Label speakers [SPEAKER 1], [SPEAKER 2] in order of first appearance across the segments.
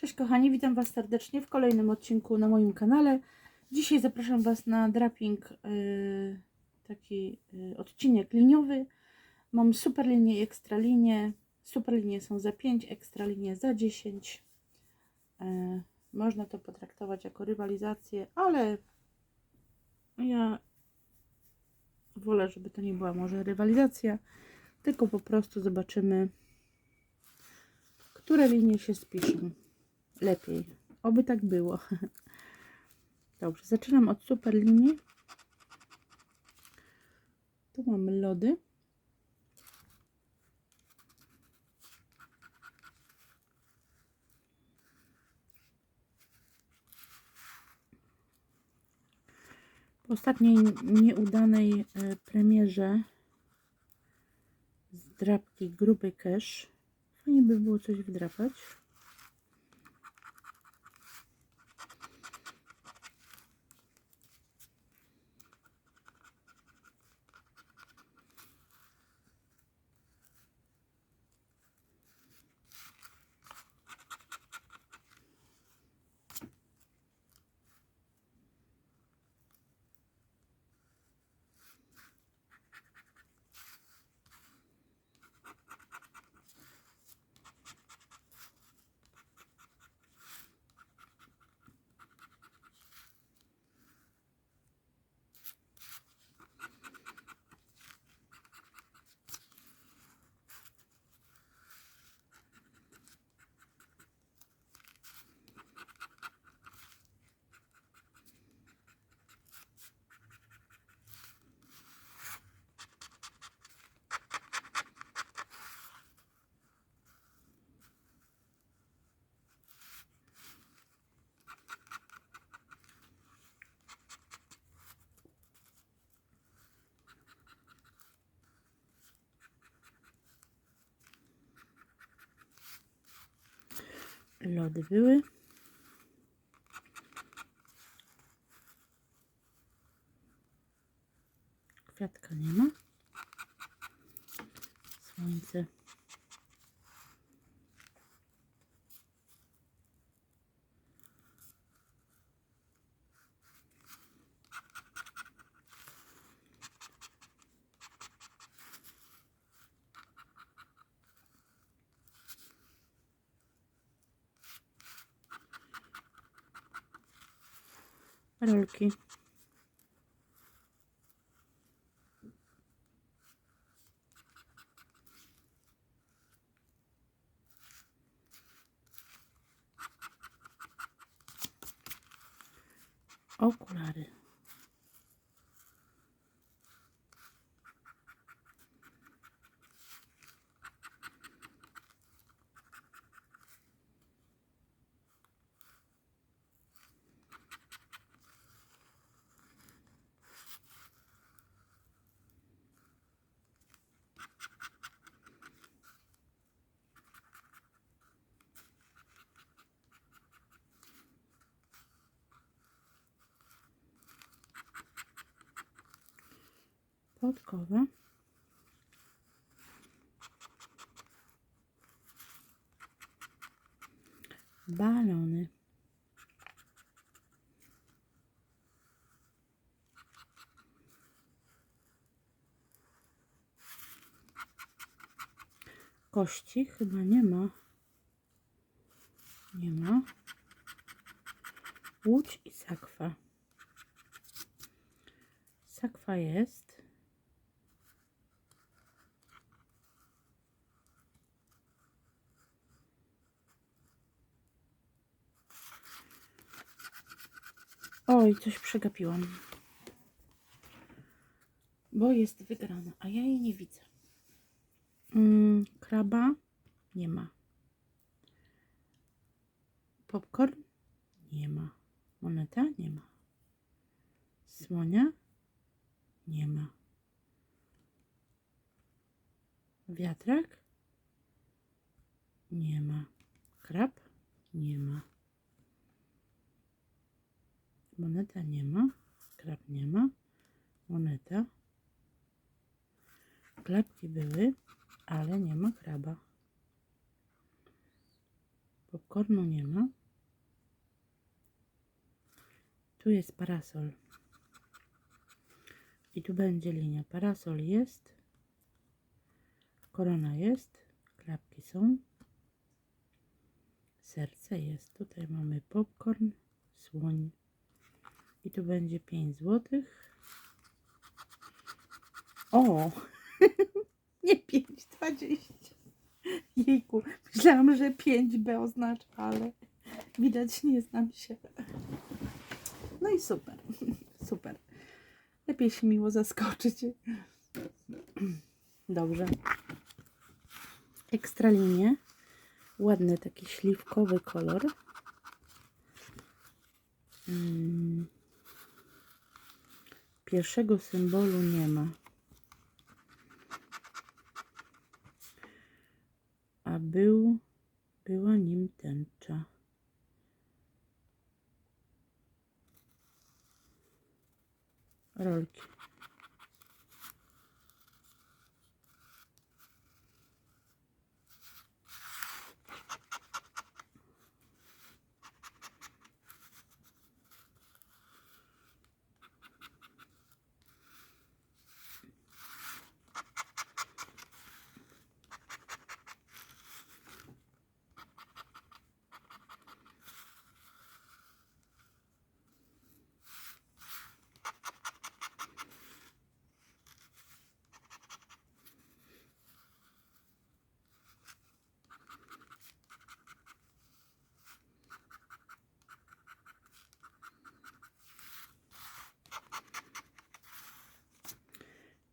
[SPEAKER 1] Cześć kochani, witam Was serdecznie w kolejnym odcinku na moim kanale. Dzisiaj zapraszam Was na draping, yy, taki yy, odcinek liniowy. Mam super linię i ekstra linię. Super linie są za 5, ekstra linie za 10. Yy, można to potraktować jako rywalizację, ale ja wolę, żeby to nie była może rywalizacja, tylko po prostu zobaczymy, które linie się spiszą lepiej. Oby tak było. Dobrze, zaczynam od super linii. Tu mamy lody. Po ostatniej nieudanej e, premierze z drapki gruby cash fajnie by było coś wdrapać. Lody były. Rolki. Okulary. Podkowa. Balony. Kości chyba nie ma. Nie ma. Łódź i sakwa. Sakwa jest. Oj, coś przegapiłam. Bo jest wygrana, a ja jej nie widzę. Mm, kraba nie ma. Popcorn nie ma. Moneta nie ma. Słonia nie ma. Wiatrak nie ma. Krab nie ma. Moneta nie ma. Krab nie ma. Moneta. Klapki były, ale nie ma kraba. Popcornu nie ma. Tu jest parasol. I tu będzie linia. Parasol jest. Korona jest. Klapki są. Serce jest. Tutaj mamy popcorn, słoń. I tu będzie 5 zł. O! Nie 5,20. Jejku, myślałam, że 5B oznacza, ale widać nie znam się. No i super, super. Lepiej się miło zaskoczyć. Dobrze. Ekstra linie. Ładny taki śliwkowy kolor. Mm. Pierwszego symbolu nie ma. A był, była nim tęcza. Rolki.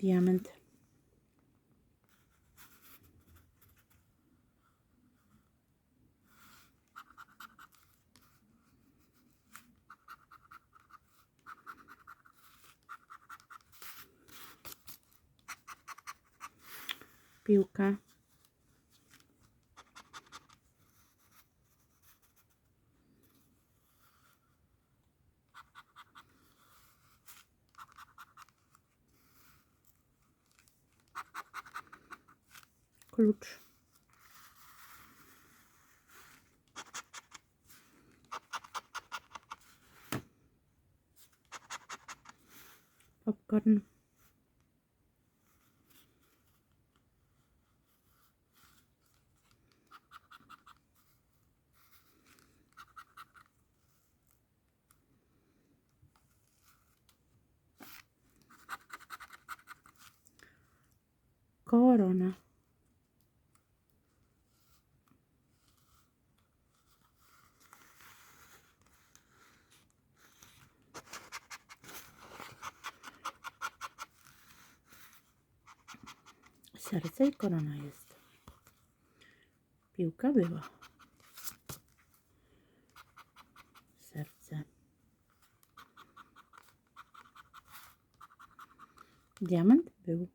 [SPEAKER 1] Diament. Piłka. Klucz. Popcorn. corona Piłka była. Serce. Diament był.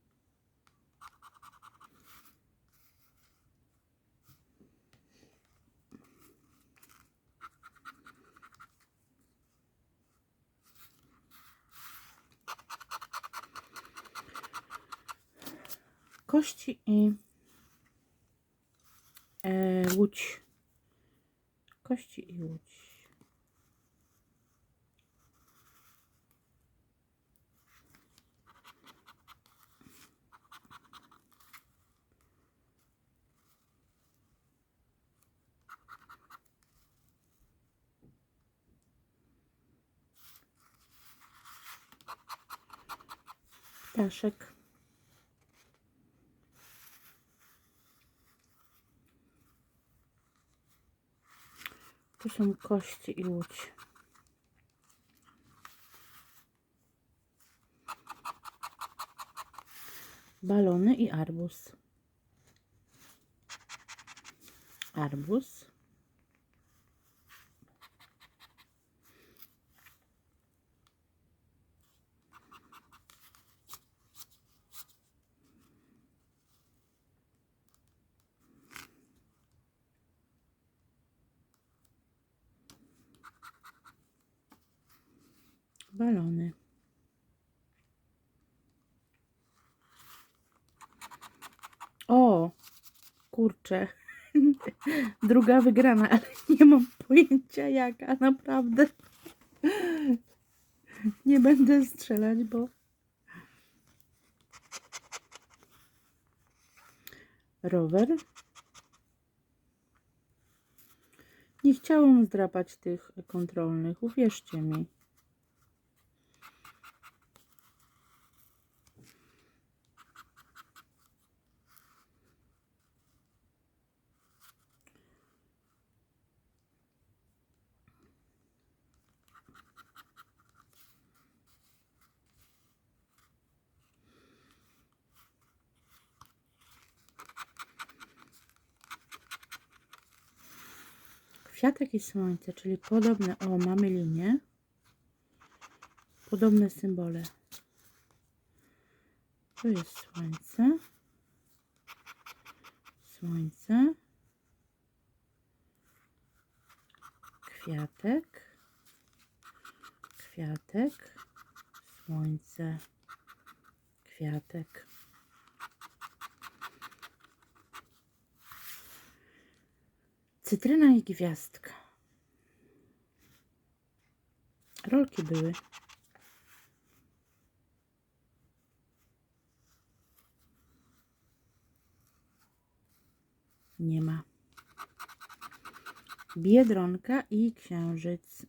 [SPEAKER 1] Kości i e, łódź. Kości i łódź. Ptaszek. Tu są kości i łódź. Balony i arbuz. Arbuz. Balony. O, kurczę, druga wygrana, ale nie mam pojęcia jaka, naprawdę. Nie będę strzelać, bo rower. Nie chciałam zdrapać tych kontrolnych, uwierzcie mi. Kwiatek i słońce, czyli podobne, o mamy linię, podobne symbole. Tu jest słońce, słońce, kwiatek, kwiatek, słońce, kwiatek. Cytryna i gwiazdka. Rolki były. Nie ma. Biedronka i księżyc.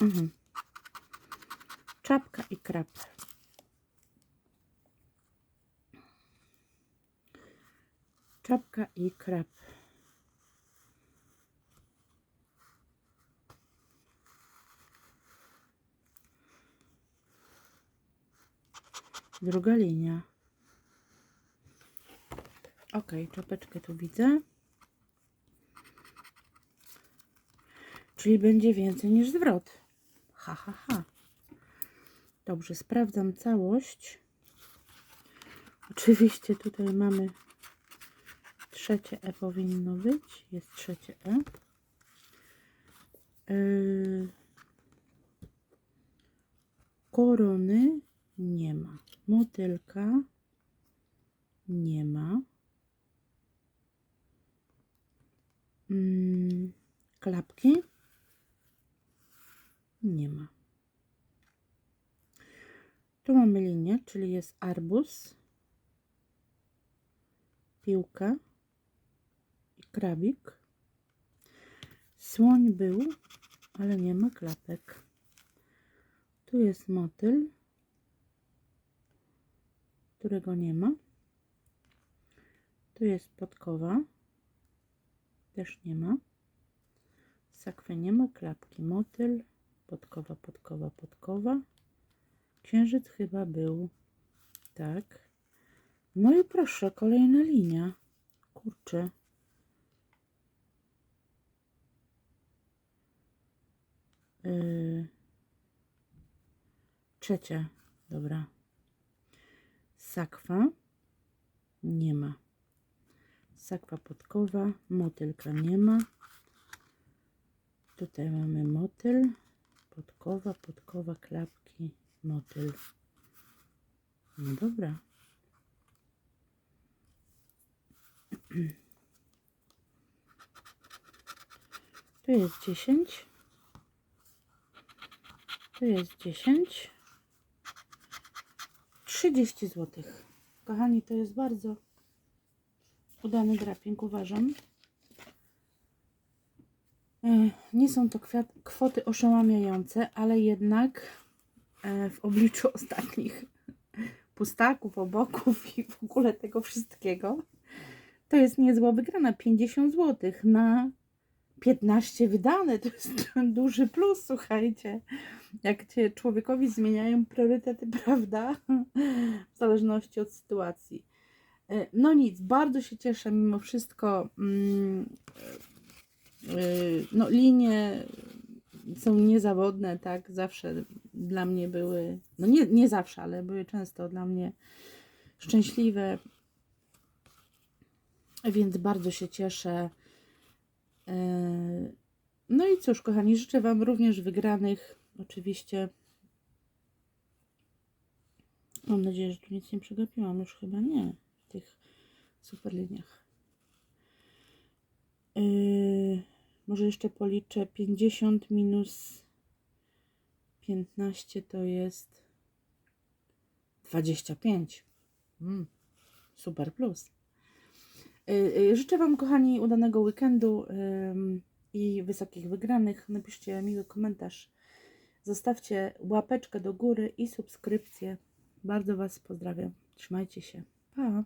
[SPEAKER 1] Mhm. Czapka i krab. Czapka i krab. Druga linia. Ok, czapeczkę tu widzę. Czyli będzie więcej niż zwrot. Ha, ha, ha. Dobrze, sprawdzam całość. Oczywiście tutaj mamy trzecie E powinno być. Jest trzecie E. Yy, korony nie ma. Motylka nie ma. Mm, klapki nie ma. Tu mamy linię, czyli jest arbuz, piłka i krabik. Słoń był, ale nie ma klapek. Tu jest motyl, którego nie ma. Tu jest podkowa, też nie ma. Sakwy nie ma, klapki, motyl, podkowa, podkowa, podkowa. Księżyc chyba był, tak. No i proszę, kolejna linia. Kurczę. Yy. Trzecia, dobra. Sakwa nie ma. Sakwa podkowa, motylka nie ma. Tutaj mamy motyl, podkowa, podkowa, klapki, motyl. No dobra. Tu jest 10. Tu jest 10. 30 zł. Kochani, to jest bardzo udany draping, uważam. E, Nie są to kwoty oszałamiające, ale jednak e, w obliczu ostatnich pustaków, oboków i w ogóle tego wszystkiego, to jest niezła wygrana. 50 zł na 15 wydane. To jest duży plus, słuchajcie. Jak cię człowiekowi zmieniają priorytety, prawda? W zależności od sytuacji. E, No nic, bardzo się cieszę mimo wszystko. Yy, no, linie są niezawodne, tak? Zawsze dla mnie były, no nie, nie zawsze, ale były często dla mnie szczęśliwe. Więc bardzo się cieszę. Yy, No i cóż, kochani, życzę Wam również wygranych. Oczywiście. Mam nadzieję, że tu nic nie przegapiłam. Już chyba nie w tych super liniach. Yy, może jeszcze policzę 50 minus 15 to jest 25. Mm, super plus. Yy, yy, Życzę Wam, kochani, udanego weekendu i wysokich wygranych. Napiszcie miły komentarz. Zostawcie łapeczkę do góry i subskrypcję. Bardzo Was pozdrawiam. Trzymajcie się. Pa!